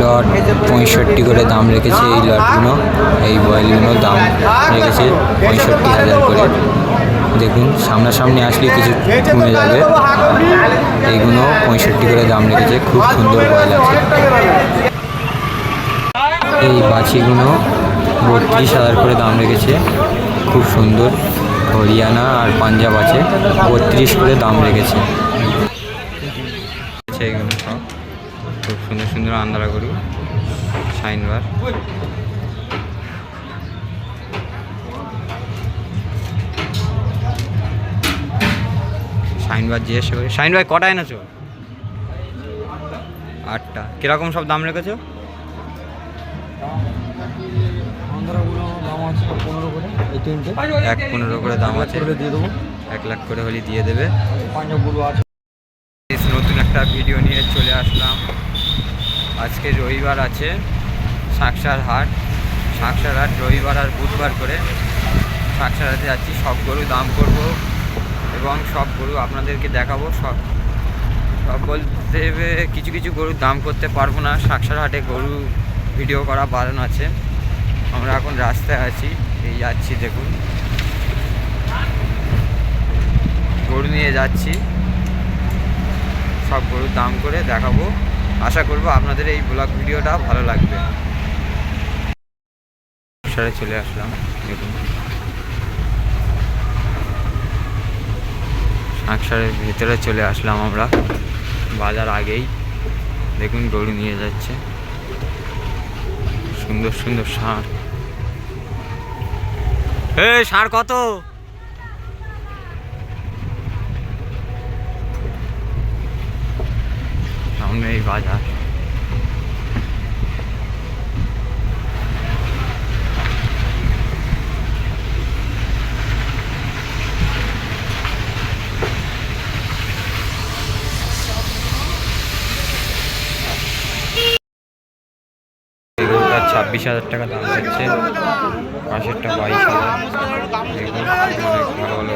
লট, পঁয়ষট্টি করে দাম রেখেছে এই লটগুলো। এই বয়েলগুলোর দাম রেখেছে পঁয়ষট্টি হাজার করে। দেখুন, সামনাসামনি আসলে কিছু কমে যাবে। এইগুলো পঁয়ষট্টি করে দাম রেখেছে, খুব সুন্দর বয়েল আছে। এই বাছিগুলো বত্রিশ হাজার করে দাম রেখেছে, খুব সুন্দর। হরিয়ানা আর পাঞ্জাব আছে, বত্রিশ করে দাম রেখেছে। সুন্দর সুন্দর আন্দারা গরু সাইনবার শাইনবার জিজ্ঞাসা করি। শাইন ভাই কটা এনেছো? আটটা। কীরকম সব দাম রেখেছো? এক পনেরো করে দাম আছে। এক লাখ করে হলে দিয়ে দেবে। নতুন একটা ভিডিও নিয়ে চলে আসলাম। আজকে রবিবার আছে সাকসার হাট। সাকসার হাট রবিবার আর বুধবার করে। সাকসার হাটে যাচ্ছি, সব গরু দাম করব এবং সব গরু আপনাদেরকে দেখাবো। সব সব বলতে কিছু কিছু গরুর দাম করতে পারব না। সাকসার হাটে গরু ভিডিও করা বারণ আছে। আমরা এখন রাস্তায় আছি, এই যাচ্ছি দেখুন। গরু নিয়ে যাচ্ছি। সব গরুর দাম করে দেখাবো। আশা করব আপনাদের এই ব্লগ ভিডিওটা ভালো লাগবে। সারে চলে আসলাম, দেখুন। সাংসারের ভেতরে চলে আসলাম আমরা, বাজার আগেই। দেখুন গরু নিয়ে যাচ্ছে। সুন্দর সুন্দর ষাঁড় এ ষাঁড় কত? সামনে এই বাজার ছাব্বিশ হাজার টাকা দাম যাচ্ছে পাশেরটা বাইশ হাজার। অনেক ভালো ভালো।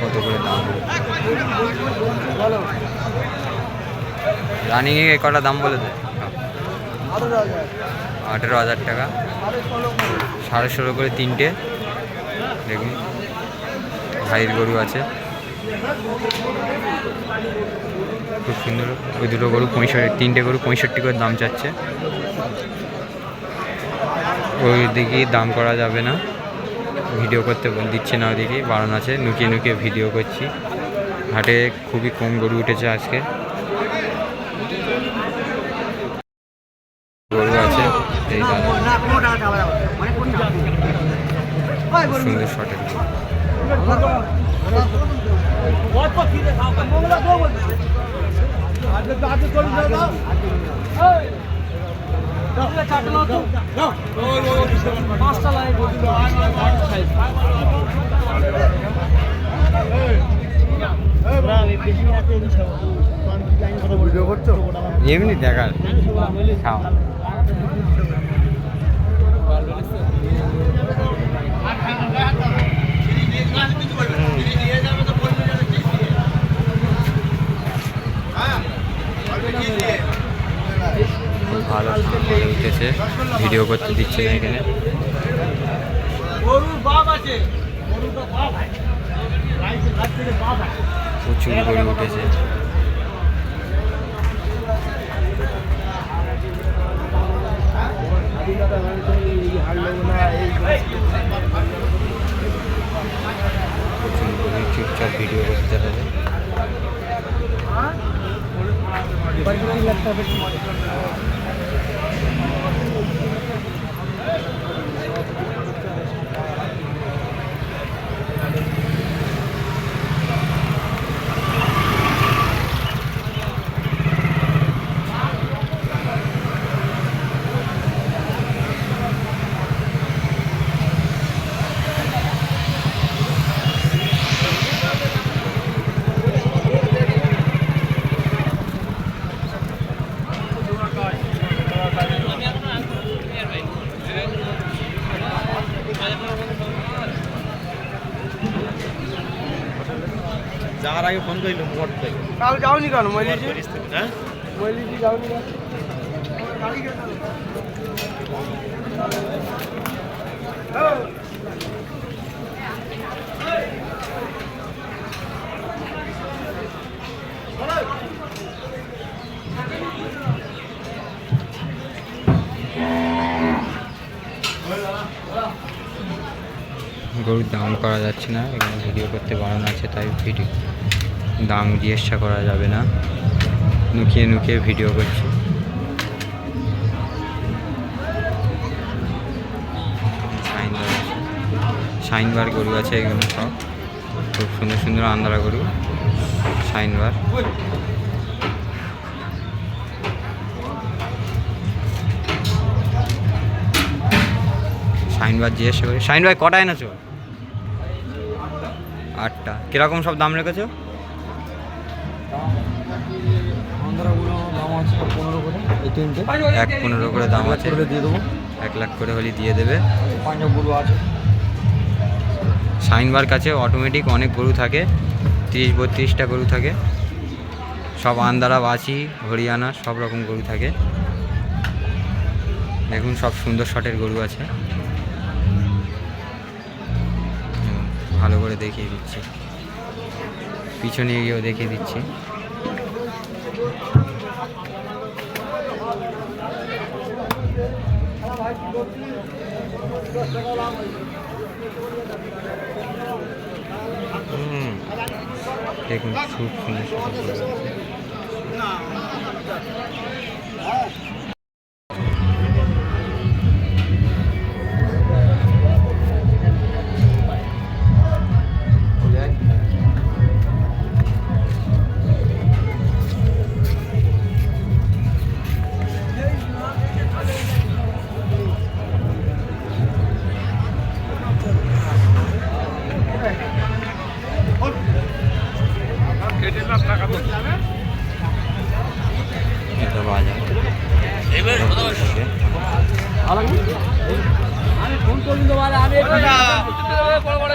কত করে দাম রানিং এ কটা দাম বলে দে। আঠেরো হাজার টাকা। সাড়ে ষোলো করে তিনটে। দেখুন, ভাইয়ের গরু আছে। খুব সুন্দর। ওই দুটো গরু পঁয়ষট্টি, তিনটে গরু পঁয়ষট্টি করে দাম চাচ্ছে। ওই দিকে দাম করা যাবে না। ভিডিও করতে দিচ্ছে না ওদিকে। বারণ আছে। নুকিয়ে নুকিয়ে ভিডিও করছি। হাটে খুবই কম গরু উঠেছে আজকে। সুন্দর ভিডিও এমনি দেখার। খাও। ভালো সামনে উঠেছে। ভিডিও করতে দিচ্ছে না এখানে। প্রচুর গরু উঠেছে। প্রচুর গরু চুপচাপ ভিডিও করতে হবে। আগে মোট থেকে। কাল যাওনি কেন হ্যাঁ? মহিলিজি যাওনি গরুর দাম করা যাচ্ছে না এখানে ভিডিও করতে বারণ আছে তাই ভিডিও দাম জিজ্ঞাসা করা যাবে না। নুকিয়ে নুকিয়ে ভিডিও করছি। সাইনবার আছে। গরু আছে এগুলো সব। খুব সুন্দর সুন্দর আন্দারা গরু। সাইনবার শাহিনবার জিজ্ঞাসা করি। ভাই কটা এনেছো? আটটা। কীরকম সব দাম রেখেছো? আন্ধ্রাগুলো দাম আছে পনেরো করে এই তিনটে। এক পনেরো করে দাম আছে। দিয়ে দেবো। এক লাখ করে হলে দিয়ে দেবে। পাঞ্জাবগুলো আছে। শাহিনবার কাছে অটোমেটিক অনেক গরু থাকে। তিরিশ বত্রিশটা গরু থাকে। সব আন্দারা বাছি হরিয়ানা সব রকম গরু থাকে। দেখুন সব সুন্দর শটের গরু আছে। ভালো করে দেখিয়ে দিচ্ছি। পিছনে গিয়েও দেখিয়ে দিচ্ছি। দেখুন খুব সুন্দর।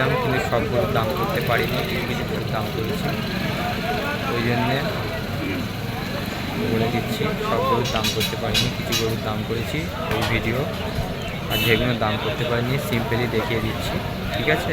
ছিলাম কিন্তু সবগুলো দাম করতে পারিনি কিছু কিছু দাম করেছি। ওই জন্যে বলে দিচ্ছি সব গরুর দাম করতে পারিনি, কিছু গরুর দাম করেছি ওই ভিডিও আর যেগুলো দাম করতে পারিনি সিম্পলি দেখিয়ে দিচ্ছি, ঠিক আছে?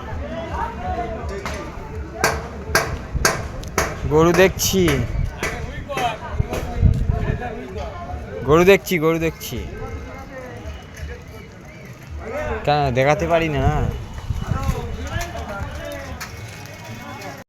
গরু দেখছি। গরু দেখছি গরু দেখছি। কেন দেখাতে পারি না?